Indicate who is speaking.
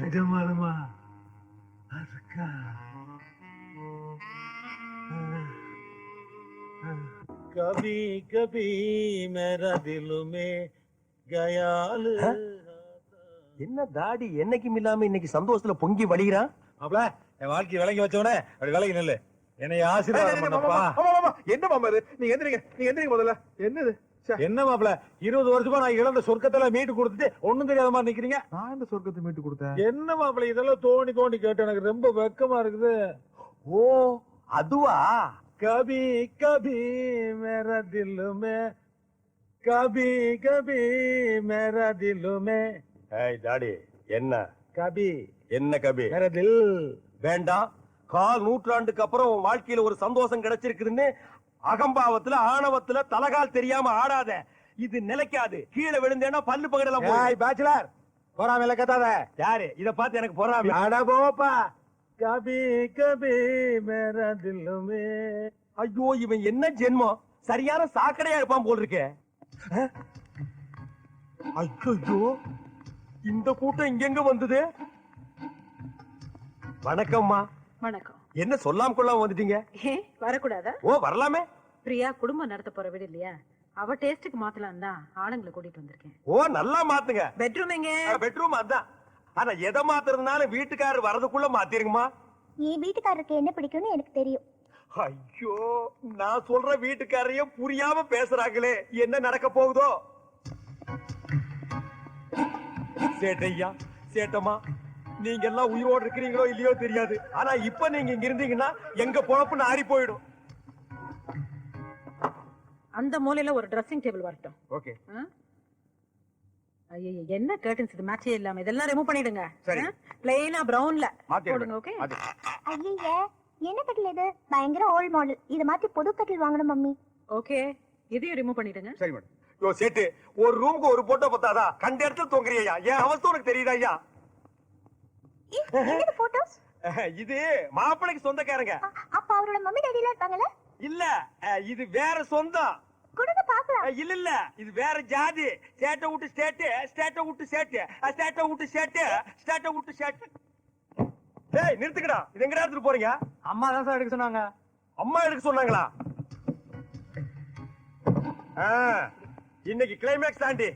Speaker 1: நிஜமாலுமா அதுக்கா कभी कभी मेरा दिल में गयाल
Speaker 2: என்ன தாடி என்னைக்கும் இல்லாம இன்னைக்கு சந்தோஷத்துல பொங்கி வழிகிறான்
Speaker 1: மாப்ள என் வாழ்க்கை விளங்கி வச்சவனே அப்படி விலகி நில்லு என்னை ஆசீர்வாதம் பண்ணப்பா
Speaker 3: என்ன மாமா இது? நீங்க எந்திரிங்க நீங்க எந்திரிங்க முதல்ல. என்னது?
Speaker 1: என்ன மாப்பிள? இருபது வருஷமா நான் இழந்த சொர்க்கத்துல மீட்டு கொடுத்துட்டு ஒண்ணும் தெரியாத மாதிரி நிக்கிறீங்க?
Speaker 3: நான் இந்த சொர்க்கத்தை மீட்டு கொடுத்தேன்?
Speaker 1: என்ன மாப்பிள இதெல்லாம் தோண்டி தோண்டி கேட்டு எனக்கு ரொம்ப வெக்கமா இருக்குது.
Speaker 2: ஓ அதுவா?
Speaker 1: கபி கபி மெரதிலுமே தில்லுமே கபி கபி மேரா
Speaker 2: ஏய் டாடி என்ன?
Speaker 1: கபி.
Speaker 2: என்ன கபி?
Speaker 1: மேரா
Speaker 2: வேண்டாம். கால் நூற்றாண்டுக்கு அப்புறம் உன் வாழ்க்கையில ஒரு சந்தோஷம் கிடைச்சிருக்குதுன்னு அகம்பாவத்துல ஆணவத்துல தலகால் தெரியாம ஆடாத. இது நிலைக்காது. கீழே விழுந்தேன்னா பல்லு பகடல போய்
Speaker 1: பேச்சுலர் பொறாம இலக்கத்தாத
Speaker 2: யாரு? இத பார்த்து எனக்கு பொறாம.
Speaker 1: அட போப்பா. கபி கபி மேரா
Speaker 2: ஐயோ இவன் என்ன ஜென்மம்? சரியான சாக்கடையா இருப்பான் போல் இருக்கே ஐயோ இந்த கூட்டம் இங்கெங்க வந்தது? வணக்கம்மா.
Speaker 4: வணக்கம்.
Speaker 2: என்ன சொல்லாம கொள்ளாம வந்துட்டீங்க?
Speaker 4: ஏ வரக்கூடாதா?
Speaker 2: ஓ வரலாமே.
Speaker 4: பிரியா குடும்பம் நடத்த போற வீடு இல்லையா? அவ டேஸ்டுக்கு மாத்தலாம் தான் ஆளுங்களை கூட்டிட்டு வந்திருக்கேன்.
Speaker 2: ஓ நல்லா மாத்துங்க.
Speaker 4: பெட்ரூம் எங்க?
Speaker 2: பெட்ரூம் அதான். ஆனா எதை மாத்துறதுனால வீட்டுக்காரர் வரதுக்குள்ள மாத்திருங்கம்மா
Speaker 5: என் வீட்டுக்காரருக்கு என்ன பிடிக்கும்னு எனக்கு தெரியும்.
Speaker 2: ஐயோ நான் சொல்ற வீட்டுக்காரையும் புரியாம பேசுறாங்களே. என்ன நடக்க போகுதோ? சேட்டையா? சேட்டம்மா? நீங்க எல்லாம் உயிரோடு இருக்கிறீங்களோ இல்லையோ தெரியாது. ஆனா இப்ப நீங்க இங்க இருந்தீங்கன்னா எங்க பொழப்பு நாரி போயிடும்.
Speaker 4: அந்த மூலையில ஒரு ட்ரெஸ்ஸிங் டேபிள் வரட்டும்.
Speaker 2: ஓகே
Speaker 4: ஐயோ என்ன கர்டன்ஸ் இது? மேட்சே இல்லாம. இதெல்லாம் ரிமூவ் பண்ணிடுங்க.
Speaker 2: சரி.
Speaker 4: பிளெயினா பிரவுன்ல. போடுங்க ஓகே
Speaker 5: ஐயே என்ன கட்டில் இது? பயங்கர ஓல்ட் மாடல் இத மாத்தி புது கட்டில் வாங்கணும் மம்மி.
Speaker 4: ஓகே இதையும் ரிமூவ் பண்ணிடுங்க.
Speaker 2: சரி மேடம். யோ சேட்டு ஒரு ரூமுக்கு ஒரு போட்டோ பத்தாதா கண்ட இடத்துல தொங்குறியா? என் அவஸ்தை உனக்கு தெரியுதா ஐயா?
Speaker 5: போட்டோஸ்
Speaker 2: இது மாப்பிளைக்கு சொந்தக்காரங்க.
Speaker 5: அப்ப அவரோட மம்மி டாடி எல்லாம் இருப்பாங்கல்ல
Speaker 2: இல்ல இது வேற சொந்தம்.
Speaker 5: கொடுங்க பாக்கலாம்
Speaker 2: இல்ல இல்ல இது வேற ஜாதி. ஸ்டேட்டை விட்டு ஸ்டேட்டு ஸ்டேட்டை விட்டு ஸ்டேட்டு ஸ்டேட்டை விட்டு ஸ்டேட்டு ஸ்டேட்டை விட்டு ஸ்டேட்டு டேய் நிறுத்துக்கடா. இது எங்கடா எடுத்துட்டு போறீங்க?
Speaker 1: அம்மா தான் சார் எடுக்க சொன்னாங்க.
Speaker 2: அம்மா எடுக்க சொன்னாங்களா? ஆ, இன்னைக்கு கிளைமேக்ஸ் தாண்டி.